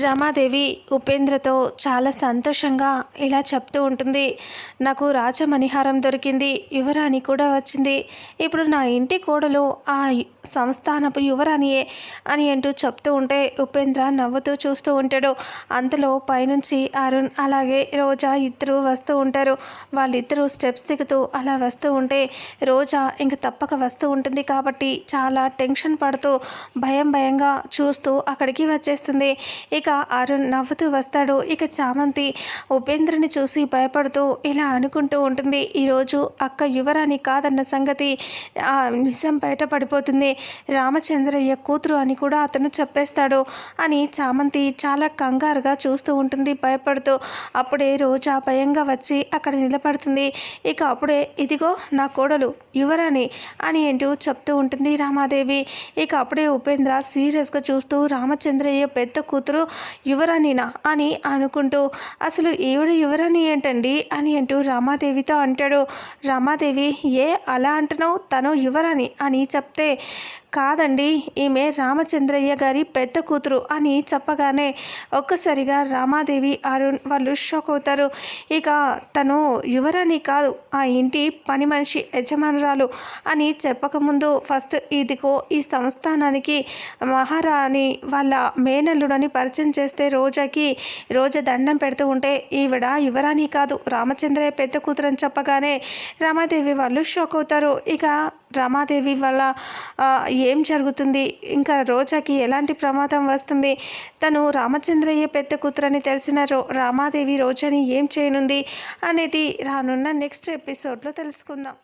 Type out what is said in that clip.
రమాదేవి ఉపేంద్రతో చాలా సంతోషంగా ఇలా చెప్తూ ఉంటుంది. నాకు రాజమణిహారం దొరికింది యువరాణి కూడా వచ్చింది. ఇప్పుడు నా ఇంటి కోడలు ఆ సంస్థానపు యువరాణియే అని అంటూ చెప్తూ ఉంటే ఉపేంద్ర నవ్వుతూ చూస్తూ ఉంటాడు. అంతలో పైనుంచి అరుణ్ అలాగే రోజా ఇద్దరు వస్తూ ఉంటారు. వాళ్ళిద్దరూ స్టెప్స్ దిగుతూ అలా వస్తూ ఉంటే రోజా ఇంక తప్పక వస్తూ ఉంటుంది కాబట్టి చాలా టెన్షన్ పడుతూ భయం భయంగా చూస్తూ అక్కడికి వచ్చేస్తుంది. ఇక అరుణ్ నవ్వుతూ వస్తాడు. ఇక చామంతి ఉపేంద్రని చూసి భయపడుతూ ఇలా అనుకుంటూ ఉంటుంది. ఈరోజు అక్క యువరాణి కాదన్న సంగతి ఆ నిజం బయటపడిపోతుంది రామచంద్రయ్య కూతురు అని కూడా అతను చెప్పేస్తాడు అని చామంతి చాలా కంగారుగా చూస్తూ ఉంటుంది. భయపడుతూ అప్పుడే రోజా భయంగా వచ్చి అక్కడ నిలబడుతుంది. ఇక అప్పుడే ఇదిగో నా కోడలు యువరాణి అని అంటూ చెప్తూ ఉంటుంది రామాదేవి. ఇక అప్పుడే ఉపేంద్ర సీరియస్గా చూస్తూ రామచంద్రయ్య పెద్ద కూతురు యువరాణినా అని అనుకుంటూ అసలు ఈవిడ యువరాణి ఏంటండి? అని అంటూ రామాదేవితో అంటాడు. రామాదేవి ఏ అలా అంటున్నావు? తను యువరాణి అని చెప్తే కాదండి ఈమె రామచంద్రయ్య గారి పెద్ద కూతురు అని చెప్పగానే ఒక్కసారిగా రామాదేవి అరుణ్ వాళ్ళు షాక్ అవుతారు. ఇక తను యువరాణి కాదు ఆ ఇంటి పని మనిషి యజమానురాలు అని చెప్పకముందు ఫస్ట్ ఇదిగో ఈ సంస్థానానికి మహారాణి వాళ్ళ మేనల్లుడని పరిచయం చేస్తే రోజాకి రోజా దండం పెడుతూ ఉంటే ఈవిడ యువరాణి కాదు రామచంద్రయ్య పెద్ద కూతురు అని చెప్పగానే రామాదేవి వాళ్ళు షాక్ అవుతారు. ఇక రమాదేవి వల్ల ఏం జరుగుతుంది? ఇంకా రోజాకి ఎలాంటి ప్రమాదం వస్తుంది? తను రామచంద్రయ్య పెద్ద కూతురని తెలిసిన రో రామాదేవి రోజాని ఏం చేయనుంది? అనేది రానున్న నెక్స్ట్ ఎపిసోడ్లో తెలుసుకుందాం.